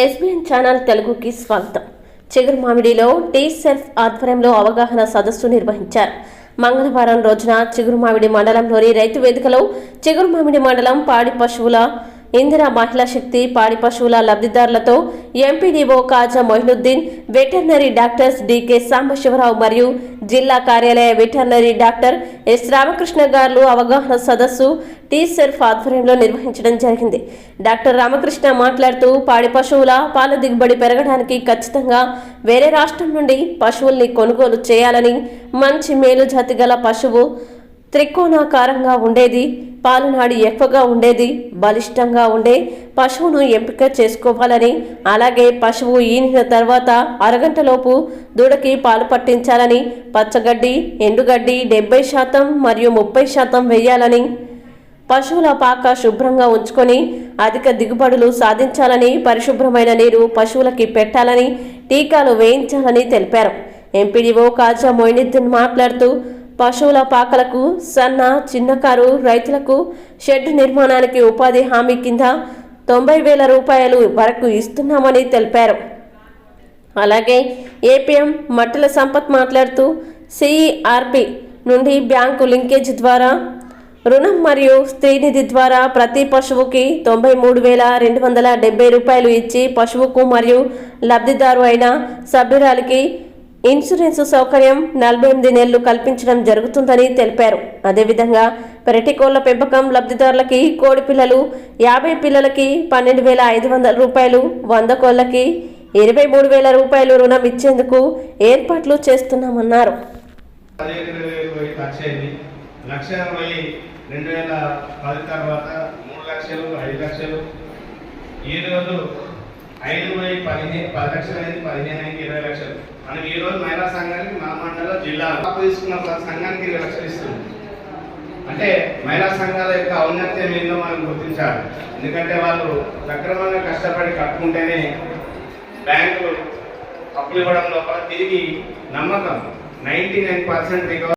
SBN channel తెలుగుకి స్వాగతం. చిగురుమామిడిలో tea self ఆధ్వర్యంలో అవగాహన సదస్సు నిర్వహించారు. మంగళవారం రోజున చిగురుమామిడి మండలంలోని రైతు వేదికలో చిగురుమామిడి మండలం పాడి పశువుల ఇందిరా మహిళా శక్తి పాడి పశువుల లబ్ధిదారులతో MPDO Kaja Mohiuddin veterinary doctors DK Sambasivarao మరియు జిల్లా కార్యాలయ వెటర్నరీ డాక్టర్ ఎస్ రామకృష్ణ గారు అవగాహన సదస్సు టీ సెల్ఫ్ ఆధ్వర్యంలో నిర్వహించడం జరిగింది. డాక్టర్ రామకృష్ణ మాట్లాడుతూ పాడి పశువుల పాల దిగుబడి పెరగడానికి ఖచ్చితంగా వేరే రాష్ట్రం నుండి పశువుల్ని కొనుగోలు చేయాలని మంచి మేలు జాతి గల పశువు త్రికోణాకారంగా ఉండేది. పాలనాడి ఎక్కువగా ఉండేది. బలిష్టంగా ఉండే పశువును ఎంపిక చేసుకోవాలని అలాగే పశువు ఈనిన తర్వాత అరగంటలోపు దూడకి పాలు పట్టించాలని పచ్చగడ్డి ఎండుగడ్డి డెబ్బై శాతం మరియు ముప్పై శాతం వేయాలని పశువుల పాక శుభ్రంగా ఉంచుకొని అధిక దిగుబడులు సాధించాలని పరిశుభ్రమైన నీరు పశువులకి పెట్టాలని టీకాలు వేయించాలని తెలిపారు. ఎంపీడీఓ కాజా మొయినుద్దీన్ మాట్లాడుతూ పశువుల పాకలకు సన్న చిన్నకారు రైతులకు షెడ్ నిర్మాణానికి ఉపాధి హామీ కింద తొంభై వేల రూపాయలు వరకు ఇస్తున్నామని తెలిపారు. అలాగే ఏపీఎం మట్టల సంపత్ మాట్లాడుతూ సిఈఆర్పి నుండి బ్యాంకు లింకేజ్ ద్వారా రుణం మరియు స్త్రీనిధి ద్వారా ప్రతి పశువుకి తొంభై మూడు వేల రెండు వందల డెబ్బై రూపాయలు ఇచ్చి పశువుకు మరియు లబ్ధిదారు అయిన సభ్యురాలికి ఇన్సూరెన్స్ సౌకర్యం నలభై ఎనిమిది నెలలు కల్పించడం జరుగుతుందని తెలిపారు. అదేవిధంగా పెరటికోళ్ళ పెంపకం లబ్ధిదారులకి కోడి పిల్లలు యాభై పిల్లలకి పన్నెండు వేల ఐదు వందల రూపాయలు వంద కోళ్ళకి ఇరవై మూడు వేల రూపాయలు రుణం ఇచ్చేందుకు ఏర్పాట్లు చేస్తున్నామన్నారు. లక్ష ఇరవై రెండు వేల పది తర్వాత మూడు లక్షలు ఐదు లక్షలు. ఈ రోజు ఐదు పోయి పదిహేను పది లక్షలు అయింది పదిహేను అయింది ఇరవై లక్షలు. మనం ఈ రోజు మహిళా సంఘానికి మన మండలం జిల్లా తీసుకున్న ప్రతి సంఘానికి ఇరవై లక్షలు ఇస్తుంది అంటే మహిళా సంఘాల యొక్క ఔన్నత్యం ఏందో మనం గుర్తించాలి. ఎందుకంటే వాళ్ళు సక్రమంగా కష్టపడి కట్టుకుంటేనే బ్యాంకులు అప్పులు ఇవ్వడం లోపల తిరిగి నమ్మకం. Ninety nine percent